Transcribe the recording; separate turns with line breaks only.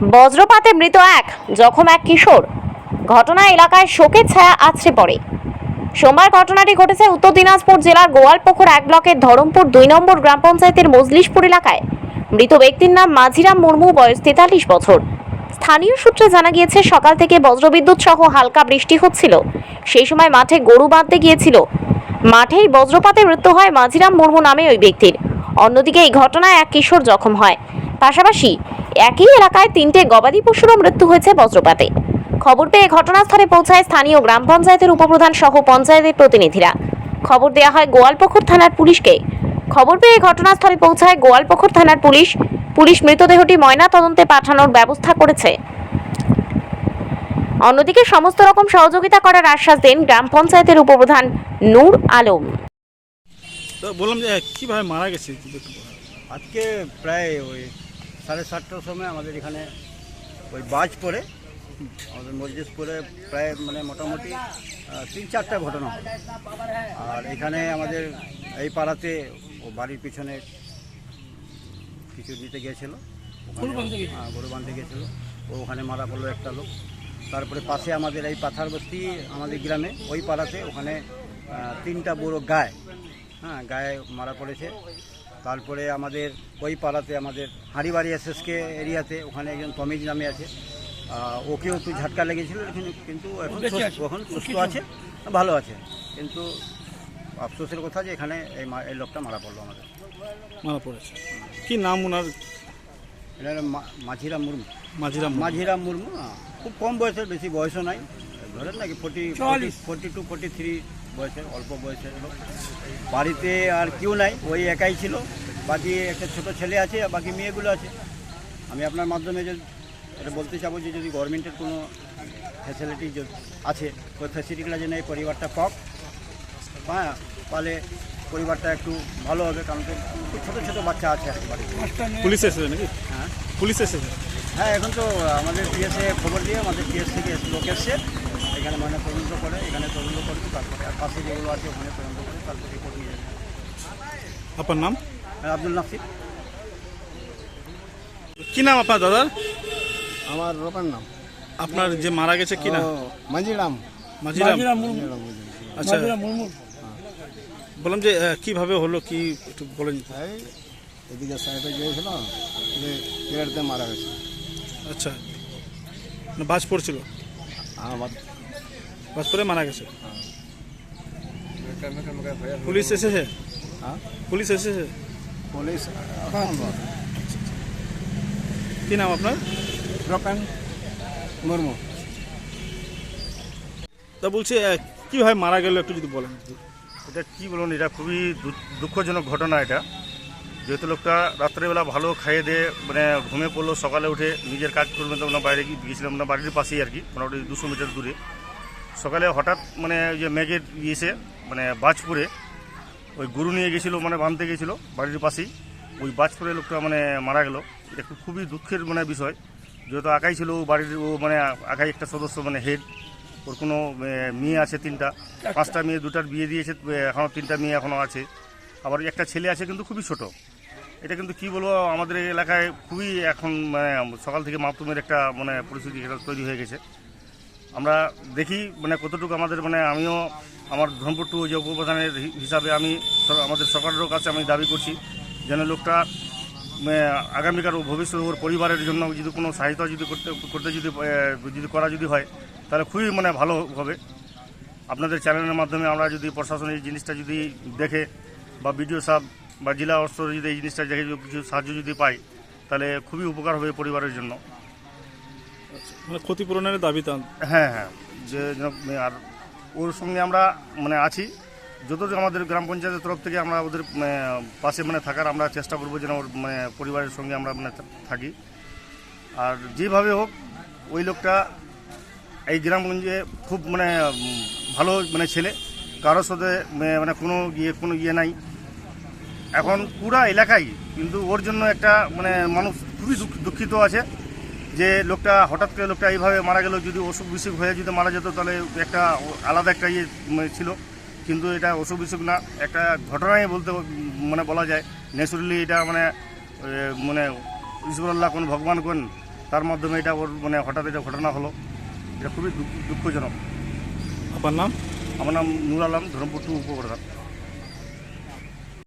বজ্রপাতে মৃত এক, জখম এক কিশোর। ঘটনা এলাকায় শোকের ছায়া আছড়ে পড়ে। সোমবার ঘটনাটি ঘটেছে উত্তর দিনাজপুর জেলার গোয়ালপুকুর এক ব্লকের ধরমপুর দুই নম্বর গ্রাম পঞ্চায়েতের মজলিশপুর এলাকায়। মৃত ব্যক্তির নাম মাঝিরাম মুর্মু, বয়স তেতাল্লিশ বছর। স্থানীয় সূত্রে জানা গিয়েছে, সকাল থেকে বজ্রবিদ্যুৎ সহ হালকা বৃষ্টি হচ্ছিল। সেই সময় মাঠে গরু বাঁধতে গিয়েছিল। মাঠেই বজ্রপাতে মৃত্যু হয় মাঝিরাম মুর্মু নামে ওই ব্যক্তির। অন্যদিকে এই ঘটনায় এক কিশোর জখম হয়। পাশাপাশি একই এলাকায় তিনটে গবাদি পশুরও মৃত্যু হয়েছে বজ্রপাতে। খবর পেয়ে ঘটনাস্থলে পৌঁছায় স্থানীয় গ্রাম পঞ্চায়েতের উপপ্রধান সহ পঞ্চায়েতের প্রতিনিধিরা। খবর দেওয়া হয় গোয়ালপুকুর থানার পুলিশকে। খবর পেয়ে ঘটনাস্থলে পৌঁছায় গোয়ালপুকুর থানার পুলিশ। পুলিশ মৃতদেহটি ময়না তদন্তে পাঠানোর ব্যবস্থা করেছে। অন্যদিকে সমস্ত রকম সহযোগিতা করার আশ্বাস দেন গ্রাম পঞ্চায়েতের উপপ্রধান নূর আলম।
তো বললাম যে কীভাবে মারা গেছে।
আজকে প্রায় ওই সাড়ে সাতটার সময় আমাদের এখানে ওই বাজ পড়ে। আমাদের মসজিদপুরে প্রায় মানে মোটামুটি তিন চারটা ঘটনা হয়। আর এখানে আমাদের এই পাড়াতে ও বাড়ির পিছনে কিছু দিতে গিয়েছিল গরু বাঁধতে গিয়েছিল ও ওখানে মারা পড়ল একটা লোক। তারপরে পাশে আমাদের এই পাথার বস্তি আমাদের গ্রামে ওই পাড়াতে ওখানে তিনটা বড় গায়ে হ্যাঁ গায়ে মারা পড়েছে। তারপরে আমাদের ওই পাড়াতে আমাদের হাঁড়িবাড়ি এসএসকে এরিয়াতে ওখানে একজন তমিজ নামে আছে। ওকেও একটু ঝাটকা লেগেছিল কিন্তু- এখন এখন সুস্থ আছে ভালো আছে। কিন্তু আফসোসের কথা যে এখানে এই এই লোকটা মারা পড়ল আমাদের।
মারা পড়েছে। কি নাম ওনার?
এটা মা- মাঝিরাম মুর্মু।
মাঝিরাম
মাঝিরাম মুর্মু। খুব কম বয়সের বেশি বয়সও নাই। ধরেন নাকি forty forty two forty three বয়সের অল্প বয়সের লোক। বাড়িতে আর কেউ নাই ওই একাই ছিল। বাকি একটা ছোট ছেলে আছে আর বাকি মেয়েগুলো আছে। আমি আপনার মাধ্যমে যদি এটা বলতে চাবো যে যদি গভর্নমেন্টের কোনো ফ্যাসিলিটি আছে ওই ফ্যাসিলিটিগুলো যেন এই পরিবারটা পাক। হ্যাঁ তাহলে পরিবারটা একটু ভালো হবে কারণ তো ছোটো ছোটো বাচ্চা আছে বাড়িতে।
পুলিশ এসেছে নাকি?
হ্যাঁ।
পুলিশ এসেছে।
হ্যাঁ এখন তো আমাদের পিএসএ খবর দিয়ে আমাদের পিএস থেকে লোক এসছে। এখানে মানে তদন্ত করে এখানে তদন্ত করে তারপরে আর পাশে যেগুলো আছে ওখানে তদন্ত করে তারপরে রিপোর্ট নিয়ে যাবে।
আপনার নাম?
আব্দুল নাফিক
কি নাম আপনার দাদার
আমার রোপার নাম।
আপনার যে মারা গেছে কি নাম?
ও, মাঝিরাম।
মাঝিরাম। আচ্ছা। বললাম যে কীভাবে হলো কি একটু বলেন।
এদিকে সাইডে গিয়েছিল যে মারা গেছে।
আচ্ছা। না বাজ পড়ছিল?
আমার
বাজ পড়ে মারা গেছে। পুলিশ এসেছে?
হ্যাঁ?
পুলিশ এসেছে?
পুলিশ
কি নাম আপনার?
রকান মুর্মু।
তা বলছি কীভাবে মারা গেল একটু যদি বলেন
এটা কি বলুন এটা খুবই দুঃখজনক ঘটনা এটা। যেহেতু লোকটা রাত্রেবেলা ভালো খাইয়ে দিয়ে মানে ঘুমে পড়ল সকালে উঠে নিজের কাজ করবেন তো আমরা বাইরে গিয়ে- গিয়েছিলাম না বাড়ির পাশেই আর কি মোটামুটি দুশো মিটার দূরে। সকালে হঠাৎ মানে ওই যে মেঘের ইয়েছে মানে বাজপুরে, ওই গরু নিয়ে গেছিল মানে বাঁধতে গেছিল, বাড়ির পাশেই। ওই বাজপুরে লোকটা মানে মারা গেল। এটা খুব- খুবই দুঃখের মানে বিষয়। যেহেতু আঁকাই ছিল, ও বাড়ির ও মানে আঁকাই একটা সদস্য মানে হেড। ওর কোনো মেয়ে আছে তিনটা। পাঁচটা মেয়ে, দুটার বিয়ে দিয়েছে এখনও তিনটা মেয়ে এখনও আছে। আবার একটা ছেলে আছে কিন্তু খুবই ছোট। এটা কিন্তু কি বলব, আমাদের এলাকায় খুবই এখন মানে সকাল থেকে মাতৃমের একটা মানে পরিস্থিতি তৈরি হয়ে গেছে। আমরা দেখি মানে কতটুকু আমাদের মানে আমিও আমার ধর্মপুর টু যে উপপ্রধানের হিসাবে আমি আমাদের সরকারেরও কাছে আমি দাবি করছি, যেন লোকটা আগামীকার ও ভবিষ্যৎ ওর পরিবারের জন্য যদি কোনো সাহিত্য যদি করতে করতে যদি যদি করা যদি হয়, তাহলে খুবই মানে ভালো হবে। আপনাদের চ্যানেলের মাধ্যমে আমরা যদি প্রশাসন এই জিনিসটা যদি দেখে, বা বিডিও সাহেব বা জেলা স্তরে যদি এই জিনিসটা দেখে কিছু সাহায্য যদি পাই, তাহলে খুবই উপকার হবে পরিবারের জন্য।
মানে ক্ষতিপূরণের দাবি তা
হ্যাঁ হ্যাঁ। যে যেন আর ওর সঙ্গে আমরা মানে আছি। যত আমাদের গ্রাম পঞ্চায়েতের তরফ থেকে আমরা ওদের মানে, পাশে মানে থাকার আমরা চেষ্টা করব যেন ওর মানে পরিবারের সঙ্গে আমরা মানে থাকি। আর যেভাবে হোক ওই লোকটা এই গ্রামগঞ্জে খুব মানে ভালো মানে ছেলে। কারোর সাথে মানে মানে কোনো ইয়ে কোনো ইয়ে নাই। এখন পুরা এলাকায় কিন্তু ওর জন্য একটা মানে মানুষ খুবই দুঃখিত আছে। যে লোকটা হঠাৎ করে লোকটা এইভাবে মারা গেল যদি অসুখ বিসুখ হয়ে যদি মারা যেত তাহলে একটা আলাদা একটা ইয়ে ছিল। কিন্তু এটা অসুখ বিসুখ না একটা ঘটনাই বলতে মানে বলা যায় ন্যাচুরালি এটা মানে মানে ঈশ্বরল্লাহ কোন ভগবান কোন তার মাধ্যমে এটা ওর মানে হঠাৎ এটা ঘটনা হলো। এটা খুবই দুঃখ- দুঃখজনক।
আপনার নাম?
আমার নাম নুর আলম ধরমপুর টু উপপ্রধান।